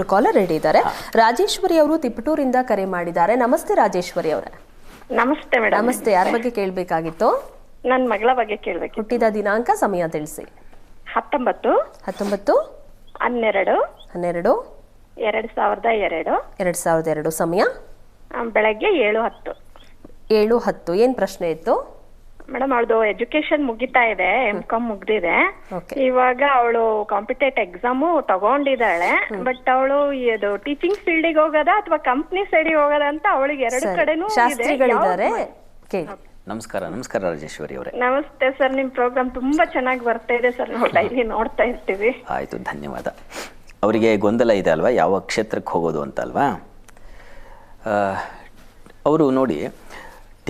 ಇನ್ನೊಬ್ರು caller ready ಇದ್ದಾರೆ ರಾಜೇಶ್ವರಿ ಅವರು ತಿಪಟೂರಿಂದ ಕರೆ ಮಾಡಿದ್ದಾರೆ. ನಮಸ್ತೆ ರಾಜೇಶ್ವರಿ ಅವರೇ. ನಮಸ್ತೆ ಮೇಡಮ್. ನಮಸ್ತೆ. ಯಾರ ಬಗ್ಗೆ ಕೇಳಬೇಕಾಗಿತ್ತು? ನನ್ನ ಮಗಳ ಬಗ್ಗೆ ಕೇಳಬೇಕು ಹುಟ್ಟಿದ ದಿನಾಂಕ ಸಮಯ ತಿಳಿಸಿ. ಹತ್ತೊಂಬತ್ತು ಹತ್ತೊಂಬತ್ತು ಹನ್ನೆರಡು ಹನ್ನೆರಡು ಎರಡು ಸಾವಿರದ ಎರಡು ಎರಡು ಸಾವಿರದ ಎರಡು ಸಮಯ. ಬೆಳಗ್ಗೆ ಏಳು ಹತ್ತು. ಏಳು ಹತ್ತು. ಏನು ಪ್ರಶ್ನೆ ಇತ್ತು? ಮೇಡಮ್ ಅವಳದು ಎಜುಕೇಶನ್ ಮುಗಿತಾ ಇದೆ ಎಂ ಕಾಮ್ ಮುಗ್ದಿದೆ. ಓಕೆ ಇವಾಗ ಅವಳು ಕಾಂಪಿಟೇಟ್ ಎಕ್ಸಾಮು ತಗೊಂಡಿದ್ದಾಳೆ. ಬಟ್ ಅವಳು ಇದು ಟೀಚಿಂಗ್ ಫೀಲ್ಡಿಗೆ ಹೋಗೋದಾ ಅಥವಾ ಕಂಪ್ನಿ ಸೈಡಿಗೆ ಹೋಗೋದಾ ಅಂತ ಅವಳಿಗೆ ಎರಡು ಕಡೆನೂ ಇದೆ. ಶಾಸ್ತ್ರಿಗಳಿದ್ದಾರೆ. ನಮಸ್ಕಾರ ನಮಸ್ಕಾರ ರಾಜೇಶ್ವರಿ ಅವರೇ. ನಮಸ್ತೆ ಸರ್ ನಿಮ್ ಪ್ರೋಗ್ರಾಮ್ ತುಂಬಾ ಚೆನ್ನಾಗಿ ಬರ್ತಾ ಇದೆ ಸರ್. ನಾವು ಡೈಲಿ ನೋಡ್ತಾ ಇರ್ತೀವಿ. ಆಯ್ತು ಧನ್ಯವಾದ. ಅವರಿಗೆ ಗೊಂದಲ ಇದೆ ಅಲ್ವಾ? ಯಾವ ಕ್ಷೇತ್ರಕ್ಕೆ ಹೋಗೋದು ಅಂತ ಅಲ್ವಾ? ಅವರು ನೋಡಿ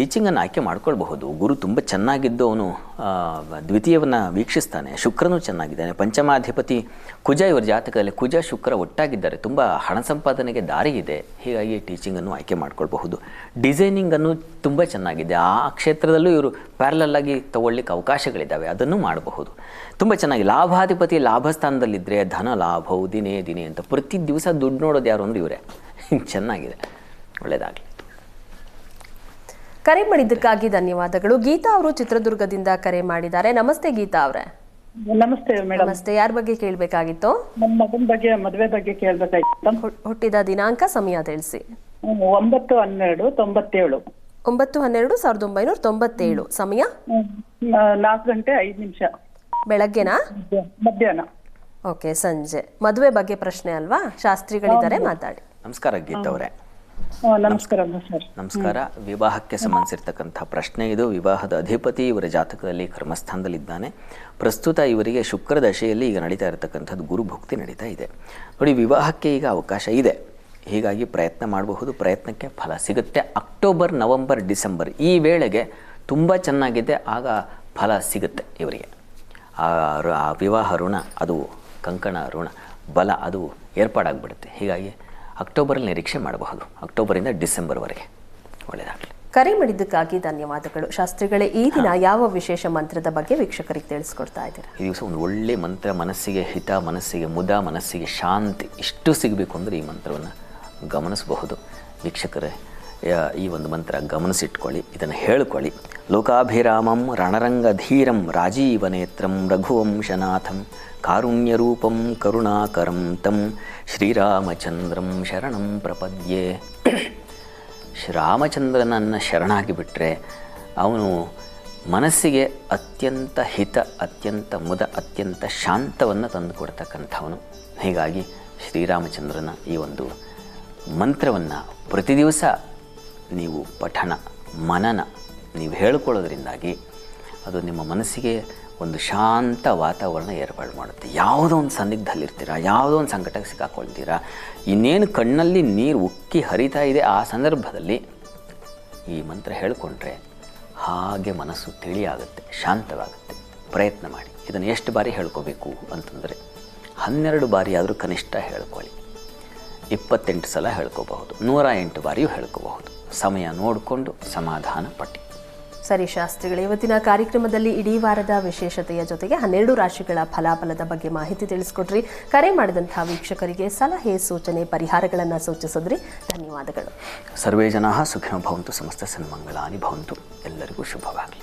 ಟೀಚಿಂಗನ್ನು ಆಯ್ಕೆ ಮಾಡ್ಕೊಳ್ಬಹುದು. ಗುರು ತುಂಬ ಚೆನ್ನಾಗಿದ್ದು ಅವನು ದ್ವಿತೀಯವನ್ನು ವೀಕ್ಷಿಸ್ತಾನೆ. ಶುಕ್ರನು ಚೆನ್ನಾಗಿದ್ದಾನೆ. ಪಂಚಮಾಧಿಪತಿ ಕುಜ ಇವರ ಜಾತಕದಲ್ಲಿ ಕುಜ, ಶುಕ್ರ ಒಟ್ಟಾಗಿದ್ದಾರೆ. ತುಂಬ ಹಣ ಸಂಪಾದನೆಗೆ ದಾರಿ ಇದೆ. ಹೀಗಾಗಿ ಟೀಚಿಂಗನ್ನು ಆಯ್ಕೆ ಮಾಡ್ಕೊಳ್ಬಹುದು. ಡಿಸೈನಿಂಗನ್ನು ತುಂಬ ಚೆನ್ನಾಗಿದೆ. ಆ ಕ್ಷೇತ್ರದಲ್ಲೂ ಇವರು ಪ್ಯಾರಲಲ್ಲಾಗಿ ತಗೊಳ್ಳಿಕ್ಕೆ ಅವಕಾಶಗಳಿದ್ದಾವೆ. ಅದನ್ನು ಮಾಡಬಹುದು. ತುಂಬ ಚೆನ್ನಾಗಿ ಲಾಭಾಧಿಪತಿ ಲಾಭಸ್ಥಾನದಲ್ಲಿದ್ದರೆ ಧನ ಲಾಭವು ದಿನೇ ದಿನೇ ಅಂತ ಪ್ರತಿ ದಿವಸ ದುಡ್ಡು ನೋಡೋದು ಯಾರು ಅಂದ್ರೆ ಇವರೇ. ಚೆನ್ನಾಗಿದೆ. ಒಳ್ಳೆಯದಾಗಲಿ ಕರೆ ಮಾಡಿದ್ದಕ್ಕಾಗಿ ಧನ್ಯವಾದಗಳು. ಗೀತಾ ಅವರು ಚಿತ್ರದುರ್ಗದಿಂದ ಕರೆ ಮಾಡಿದ್ದಾರೆ. ನಮಸ್ತೆ ಗೀತಾ ಅವರೇ. ನಮಸ್ತೆ ಮೇಡಮ್. ನಮಸ್ತೆ. ಯಾರ ಬಗ್ಗೆ ಕೇಳಬೇಕಾಗಿತ್ತು? ನನ್ನ ಮಗನ ಬಗ್ಗೆ ಮದುವೆ ಬಗ್ಗೆ ಕೇಳಬೇಕಾಗಿತ್ತು. ಹುಟ್ಟಿದ ದಿನಾಂಕ ಸಮಯ ತಿಳಿಸಿ. ಒಂಬತ್ತು ಹನ್ನೆರಡು ತೊಂಬತ್ತೇಳು. ಒಂಬತ್ತು ಹನ್ನೆರಡು ಸಾವಿರದ ಒಂಬೈನೂರ ತೊಂಬತ್ತೇಳು. ಸಮಯ? ನಾಲ್ಕು ಗಂಟೆ ಐದು ನಿಮಿಷ. ಬೆಳಗ್ಗೆನಾ? ಮಧ್ಯಾಹ್ನ. ಓಕೆ ಸಂಜೆ. ಮದುವೆ ಬಗ್ಗೆ ಪ್ರಶ್ನೆ ಅಲ್ವಾ? ಶಾಸ್ತ್ರಿಗಳಿದ್ದಾರೆ ಮಾತಾಡಿ. ನಮಸ್ಕಾರ ಗೀತಾ ಅವರೇ. ನಮಸ್ಕಾರ ವಿವಾಹಕ್ಕೆ ಸಂಬಂಧಿಸಿರ್ತಕ್ಕಂಥ ಪ್ರಶ್ನೆ ಇದು. ವಿವಾಹದ ಅಧಿಪತಿ ಇವರ ಜಾತಕದಲ್ಲಿ ಕರ್ಮಸ್ಥಾನದಲ್ಲಿದ್ದಾನೆ. ಪ್ರಸ್ತುತ ಇವರಿಗೆ ಶುಕ್ರ ದಶೆಯಲ್ಲಿ ಈಗ ನಡೀತಾ ಇರತಕ್ಕಂಥದ್ದು ಗುರು ಭಕ್ತಿ ನಡೀತಾ ಇದೆ. ನೋಡಿ, ವಿವಾಹಕ್ಕೆ ಈಗ ಅವಕಾಶ ಇದೆ. ಹೀಗಾಗಿ ಪ್ರಯತ್ನ ಮಾಡಬಹುದು. ಪ್ರಯತ್ನಕ್ಕೆ ಫಲ ಸಿಗುತ್ತೆ. ಅಕ್ಟೋಬರ್, ನವಂಬರ್, ಡಿಸೆಂಬರ್ ಈ ವೇಳೆಗೆ ತುಂಬ ಚೆನ್ನಾಗಿದೆ. ಆಗ ಫಲ ಸಿಗುತ್ತೆ ಇವರಿಗೆ. ಆ ವಿವಾಹ ಋಣ, ಅದು ಕಂಕಣ ಋಣ, ಬಲ ಅದು ಏರ್ಪಾಡಾಗ್ಬಿಡುತ್ತೆ. ಹೀಗಾಗಿ ಅಕ್ಟೋಬರಲ್ಲಿ ನಿರೀಕ್ಷೆ ಮಾಡಬಹುದು. ಅಕ್ಟೋಬರಿಂದ ಡಿಸೆಂಬರ್ವರೆಗೆ. ಒಳ್ಳೆಯದಾಗಲಿ ಕರೆ ಮಾಡಿದ್ದಕ್ಕಾಗಿ ಧನ್ಯವಾದಗಳು. ಶಾಸ್ತ್ರಿಗಳೇ ಈ ದಿನ ಯಾವ ವಿಶೇಷ ಮಂತ್ರದ ಬಗ್ಗೆ ವೀಕ್ಷಕರಿಗೆ ತಿಳಿಸ್ಕೊಡ್ತಾ ಇದ್ದೀರಾ? ಈ ದಿವಸ ಒಂದು ಒಳ್ಳೆ ಮಂತ್ರ ಮನಸ್ಸಿಗೆ ಹಿತ ಮನಸ್ಸಿಗೆ ಮುದ ಮನಸ್ಸಿಗೆ ಶಾಂತಿ ಇಷ್ಟು ಸಿಗಬೇಕು ಅಂದರೆ ಈ ಮಂತ್ರವನ್ನು ಗಮನಿಸಬಹುದು. ವೀಕ್ಷಕರೇ ಈ ಒಂದು ಮಂತ್ರ ಗಮನಿಸಿಟ್ಕೊಳ್ಳಿ, ಇದನ್ನು ಹೇಳ್ಕೊಳ್ಳಿ. ಲೋಕಾಭಿರಾಮಂ ರಣರಂಗಧೀರಂ ರಾಜೀವನೇತ್ರಂ ರಘುವಂಶನಾಥಂ ಕಾರುಣ್ಯರೂಪಂ ಕರುಣಾಕರಂ ತಂ ಶ್ರೀರಾಮಚಂದ್ರಂ ಶರಣಂ ಪ್ರಪದ್ಯೆ. ಶ್ರೀರಾಮಚಂದ್ರನನ್ನು ಶರಣಾಗಿ ಬಿಟ್ಟರೆ ಅವನು ಮನಸ್ಸಿಗೆ ಅತ್ಯಂತ ಹಿತ, ಅತ್ಯಂತ ಮುದ, ಅತ್ಯಂತ ಶಾಂತವನ್ನು ತಂದು ಕೊಡ್ತಕ್ಕಂಥವನು. ಹೀಗಾಗಿ ಶ್ರೀರಾಮಚಂದ್ರನ ಈ ಒಂದು ಮಂತ್ರವನ್ನು ಪ್ರತಿ ದಿವಸ ನೀವು ಪಠನ, ಮನನ ನೀವು ಹೇಳ್ಕೊಳ್ಳೋದ್ರಿಂದಾಗಿ ಅದು ನಿಮ್ಮ ಮನಸ್ಸಿಗೆ ಒಂದು ಶಾಂತ ವಾತಾವರಣ ಏರ್ಪಾಡು ಮಾಡುತ್ತೆ. ಯಾವುದೋ ಒಂದು ಸನ್ನಿಗ್ಧದಲ್ಲಿರ್ತೀರ, ಯಾವುದೋ ಒಂದು ಸಂಕಟಕ್ಕೆ ಸಿಕ್ಕಾಕೊಳ್ತೀರ, ಇನ್ನೇನು ಕಣ್ಣಲ್ಲಿ ನೀರು ಉಕ್ಕಿ ಹರಿತಾ ಇದೆ ಆ ಸಂದರ್ಭದಲ್ಲಿ ಈ ಮಂತ್ರ ಹೇಳಿಕೊಂಡ್ರೆ ಹಾಗೆ ಮನಸ್ಸು ತಿಳಿಯಾಗುತ್ತೆ, ಶಾಂತವಾಗುತ್ತೆ. ಪ್ರಯತ್ನ ಮಾಡಿ. ಇದನ್ನು ಎಷ್ಟು ಬಾರಿ ಹೇಳ್ಕೋಬೇಕು ಅಂತಂದರೆ ಹನ್ನೆರಡು ಬಾರಿ ಆದರೂ ಕನಿಷ್ಠ ಹೇಳ್ಕೊಳ್ಳಿ. ಇಪ್ಪತ್ತೆಂಟು ಸಲ ಹೇಳ್ಕೋಬಹುದು. ನೂರ ಎಂಟು ಬಾರಿಯೂ ಹೇಳ್ಕೋಬಹುದು. ಸಮಯ ನೋಡಿಕೊಂಡು ಸಮಾಧಾನ ಪಟ್ಟಿ. ಸರಿ ಶಾಸ್ತ್ರಿಗಳೇ ಇವತ್ತಿನ ಕಾರ್ಯಕ್ರಮದಲ್ಲಿ ಇಡೀ ವಾರದ ವಿಶೇಷತೆಯ ಜೊತೆಗೆ ಹನ್ನೆರಡು ರಾಶಿಗಳ ಫಲಾಫಲದ ಬಗ್ಗೆ ಮಾಹಿತಿ ತಿಳಿಸ್ಕೊಟ್ರಿ. ಕರೆ ಮಾಡಿದಂತಹ ವೀಕ್ಷಕರಿಗೆ ಸಲಹೆ ಸೂಚನೆ ಪರಿಹಾರಗಳನ್ನು ಸೂಚಿಸಿದ್ರಿ. ಧನ್ಯವಾದಗಳು. ಸರ್ವೇ ಜನ ಸುಖಿನೋ ಭವಂತು ಸಮಸ್ತ ಸನ್ಮಂಗಳಾನಿ ಭವಂತು. ಎಲ್ಲರಿಗೂ ಶುಭವಾಗಲಿ.